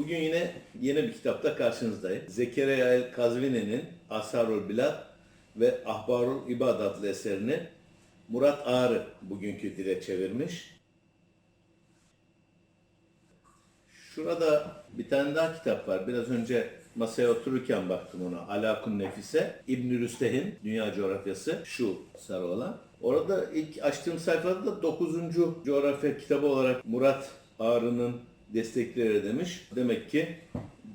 Bugün yine yeni bir kitapta karşınızdayım. Zekeriya el Kazvini'nin Asharul Bilad ve Ahbarul İbad adlı eserini Murat Ağrı bugünkü dile çevirmiş. Şurada bir tane daha kitap var. Biraz önce masaya otururken baktım ona. Alakun Nefise. İbn Rüsteh'in Dünya Coğrafyası. Şu sarı olan. Orada ilk açtığım sayfada da 9. coğrafya kitabı olarak Murat Ağrı'nın destekleri demiş. Demek ki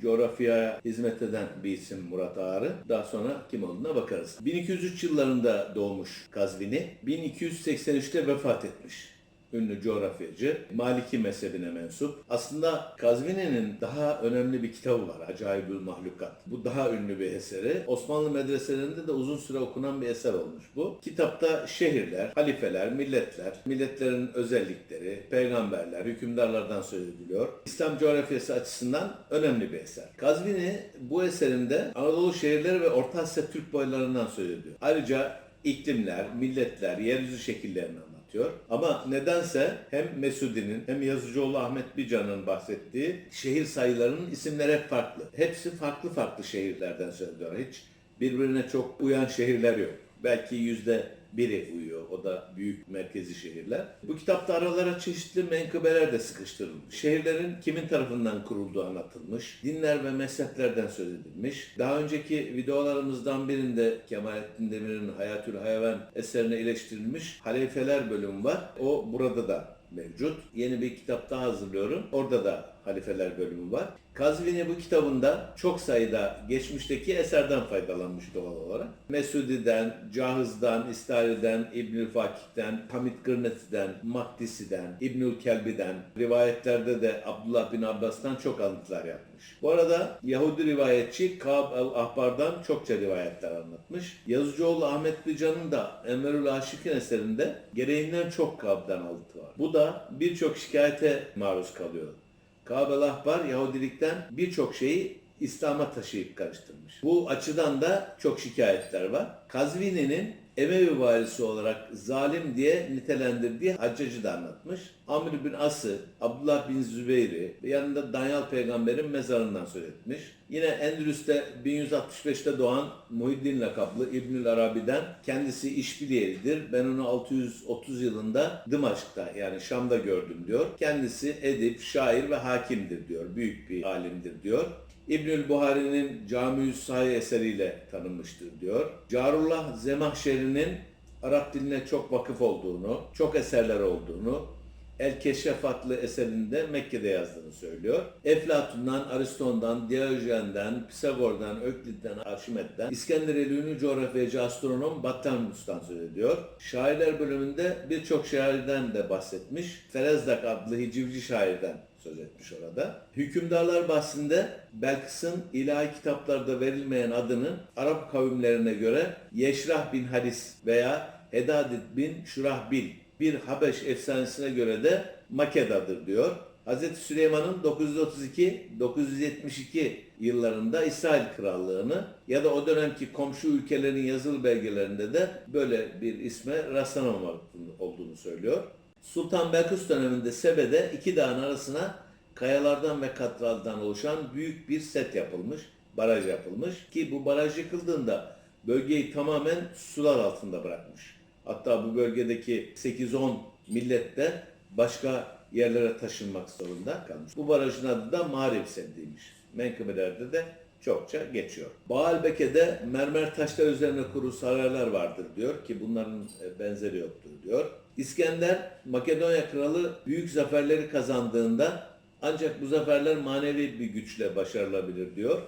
coğrafyaya hizmet eden bir isim Murat Ağrı. Daha sonra kim olduğuna bakarız. 1203 yıllarında doğmuş Kazvini. 1283'te vefat etmiş ünlü coğrafyacı, Maliki mezhebine mensup. Aslında Kazvini'nin daha önemli bir kitabı var, Acayibül Mahlukat. Bu daha ünlü bir eseri. Osmanlı medreselerinde de uzun süre okunan bir eser olmuş bu. Kitapta şehirler, halifeler, milletler, milletlerin özellikleri, peygamberler, hükümdarlardan söz ediliyor. İslam coğrafyası açısından önemli bir eser. Kazvini bu eserinde Anadolu şehirleri ve Orta Asya Türk boylarından söz ediyor. Ayrıca iklimler, milletler, yeryüzü şekillerini anlatıyor. Ama nedense hem Mesudi'nin hem Yazıcıoğlu Ahmet Bican'ın bahsettiği şehir sayılarının isimleri hep farklı. Hepsi farklı farklı şehirlerden söylüyor. Hiç birbirine çok uyan şehirler yok. Belki yüzde biri uyuyor. O da büyük merkezi şehirler. Bu kitapta aralara çeşitli menkıbeler de sıkıştırılmış. Şehirlerin kimin tarafından kurulduğu anlatılmış. Dinler ve mezheplerden söz edilmiş. Daha önceki videolarımızdan birinde Kemalettin Demir'in Hayatül Hayvan eserine eleştirilmiş halifeler bölümü var. O burada da mevcut. Yeni bir kitap daha hazırlıyorum. Orada da halifeler bölümü var. Kazvini bu kitabında çok sayıda geçmişteki eserden faydalanmış doğal olarak. Mesudi'den, Cahız'dan, İstari'den, İbnül Fakih'ten, Hamid Gırneti'den, Makdisi'den, İbnül Kelbi'den, rivayetlerde de Abdullah bin Abbas'tan çok alıntılar yapmış. Bu arada Yahudi rivayetçi Kab el-Ahbar'dan çokça rivayetler anlatmış. Yazıcıoğlu Ahmet Bican'ın da Emerül Aşık'ın eserinde gereğinden çok Kab'dan alıntı var. Bu da birçok şikayete maruz kalıyor. Kabel Ahbar Yahudilikten birçok şeyi İslam'a taşıyıp karıştırmış. Bu açıdan da çok şikayetler var. Kazvini'nin Emevi varisi olarak zalim diye nitelendirdiği Haccacı da anlatmış. Amr bin As'ı, Abdullah bin Zübeyir'i ve yanında Danyal peygamberin mezarından söz etmiş. Yine Endülüs'te 1165'te doğan Muhiddin lakaplı İbnül Arabi'den kendisi işbiliyelidir. Ben onu 630 yılında Dımaşk'ta yani Şam'da gördüm diyor. Kendisi edip, şair ve hakimdir diyor. Büyük bir alimdir diyor. İbnül Buhari'nin Cami-ü Sahih eseriyle tanınmıştır diyor. Carullah Zemahşeri'nin Arap diline çok vakıf olduğunu, çok eserler olduğunu, El Keşref adlı eserinde Mekke'de yazdığını söylüyor. Eflatun'dan, Ariston'dan, Diyojen'den, Pisagor'dan, Öklid'den, Arşimet'ten, İskenderiyeli coğrafyacı astronom Battanus'tan söz ediyor. Şairler bölümünde birçok şairden de bahsetmiş. Ferezdak adlı hicivci şairden söz etmiş orada. Hükümdarlar bahsinde Belkıs'ın ilahi kitaplarda verilmeyen adının Arap kavimlerine göre Yeşrah bin Haris veya Hedadid bin Şurahbil bir Habeş efsanesine göre de Makeda'dır diyor. Hz. Süleyman'ın 932-972 yıllarında İsrail Krallığını ya da o dönemki komşu ülkelerin yazılı belgelerinde de böyle bir isme rastlanamamak olduğunu söylüyor. Sultan Belkıs döneminde Sebe'de iki dağın arasına kayalardan ve katraldan oluşan büyük bir set yapılmış, baraj yapılmış ki bu baraj yıkıldığında bölgeyi tamamen sular altında bırakmış. Hatta bu bölgedeki 8-10 millet de başka yerlere taşınmak zorunda kalmış. Bu barajın adı da Mağrib Seddi'ymiş. Menkıbelerde de çokça geçiyor. Baalbeke'de mermer taşlar üzerine kuru saraylar vardır diyor ki bunların e, benzeri yoktur diyor. İskender Makedonya kralı büyük zaferleri kazandığında ancak bu zaferler manevi bir güçle başarılabilir diyor.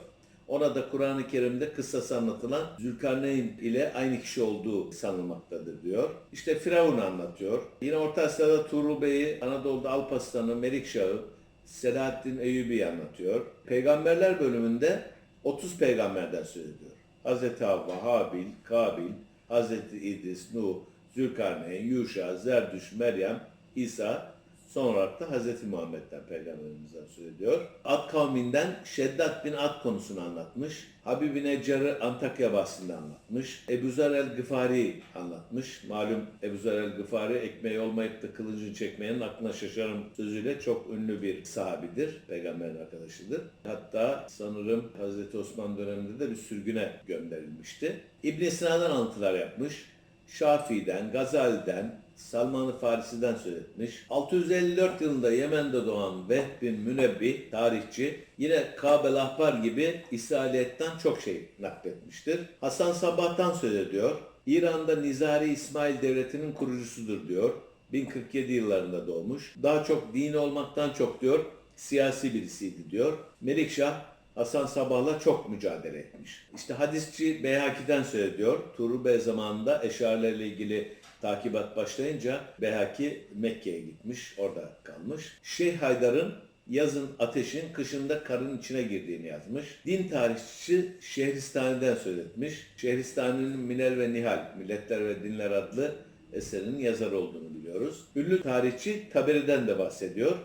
Ona da Kur'an-ı Kerim'de kıssası anlatılan Zülkarneyn ile aynı kişi olduğu sanılmaktadır diyor. İşte Firavun anlatıyor. Yine Orta Asya'da Tuğrul Bey'i, Anadolu'da Alparslan'ı, Melikşah'ı, Selahaddin Eyyubi'yi anlatıyor. Peygamberler bölümünde 30 peygamberden söz ediyor. Hz. Havva, Habil, Kabil, Hz. İdris, Nuh, Zülkarneyn, Yuşa, Zerdüş, Meryem, İsa Son olarak da Hz. Muhammed'den peygamberimizden söz ediyor. Ad kavminden Şeddat bin Ad konusunu anlatmış. Habib-i Neccar'ı Antakya bahsinde anlatmış. Ebu Zer el-Gıfari anlatmış. Malum Ebu Zer el-Gıfari ekmeği olmayıp da kılıcını çekmeyenin aklına şaşarım sözüyle çok ünlü bir sahabidir. Peygamberin arkadaşıdır. Hatta sanırım Hazreti Osman döneminde de bir sürgüne gönderilmişti. İbn Sina'dan alıntılar yapmış. Şafii'den, Gazali'den, Salman-ı Farisi'den söz etmiş. 654 yılında Yemen'de doğan Vehb bin Münebbi, tarihçi, yine Kabel Ahbar gibi İsrailiyet'ten çok şey nakletmiştir. Hasan Sabbah'tan söz ediyor. İran'da Nizari İsmail Devleti'nin kurucusudur diyor. 1047 yıllarında doğmuş. Daha çok din olmaktan çok diyor, siyasi birisiydi diyor. Melikşah Hasan Sabah'la çok mücadele etmiş. İşte hadisçi Beyhaki'den söz ediyor. Tuğrul Bey zamanında eşarilerle ilgili takibat başlayınca Beyhaki Mekke'ye gitmiş, orada kalmış. Şeyh Haydar'ın yazın ateşin, kışında karın içine girdiğini yazmış. Din tarihçisi Şehristani'den söz etmiş. Şehristani'nin Minel ve Nihal, Milletler ve Dinler adlı eserinin yazarı olduğunu biliyoruz. Ünlü tarihçi Taberi'den de bahsediyor.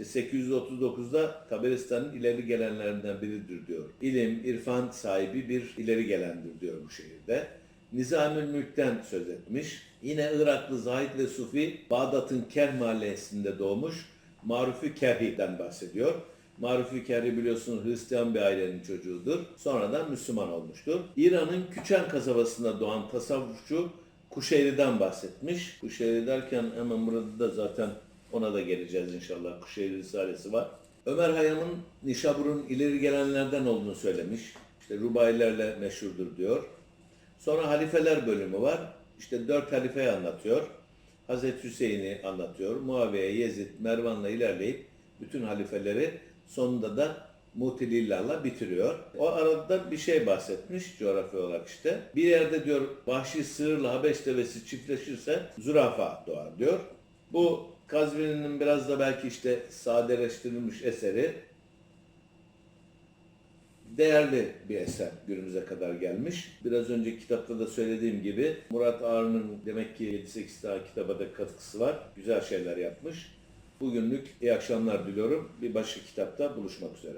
İşte 839'da Taberistan'ın ileri gelenlerinden biridir diyor. İlim, irfan sahibi bir ileri gelendir diyor bu şehirde. Nizamül Mülk'ten söz etmiş. Yine Iraklı Zahid ve Sufi Bağdat'ın Kerh mahallesinde doğmuş. Marufi Kerhi'den bahsediyor. Marufi Kerhi biliyorsunuz Hristiyan bir ailenin çocuğudur. Sonradan Müslüman olmuştur. İran'ın Küçen kasabasında doğan tasavvufçu Kuşeyri'den bahsetmiş. Kuşeyri derken hemen burada da zaten ona da geleceğiz inşallah. Kuşeyri Risalesi var. Ömer Hayyam'ın Nişabur'un ileri gelenlerden olduğunu söylemiş. İşte Rubailerle meşhurdur diyor. Sonra halifeler bölümü var. İşte dört halifeyi anlatıyor. Hazreti Hüseyin'i anlatıyor. Muaviye, Yezid, Mervan'la ilerleyip bütün halifeleri sonunda da Mutilillal'la bitiriyor. O arada bir şey bahsetmiş coğrafya olarak işte. Bir yerde diyor vahşi sığırla Habeş devesi çiftleşirse zürafa doğar diyor. Bu Kazvini'nin biraz da belki işte sadeleştirilmiş eseri değerli bir eser günümüze kadar gelmiş. Biraz önce kitapta da söylediğim gibi Murat Ağrı'nın demek ki 7-8 tane kitaba da katkısı var. Güzel şeyler yapmış. Bugünlük iyi akşamlar diliyorum. Bir başka kitapta buluşmak üzere.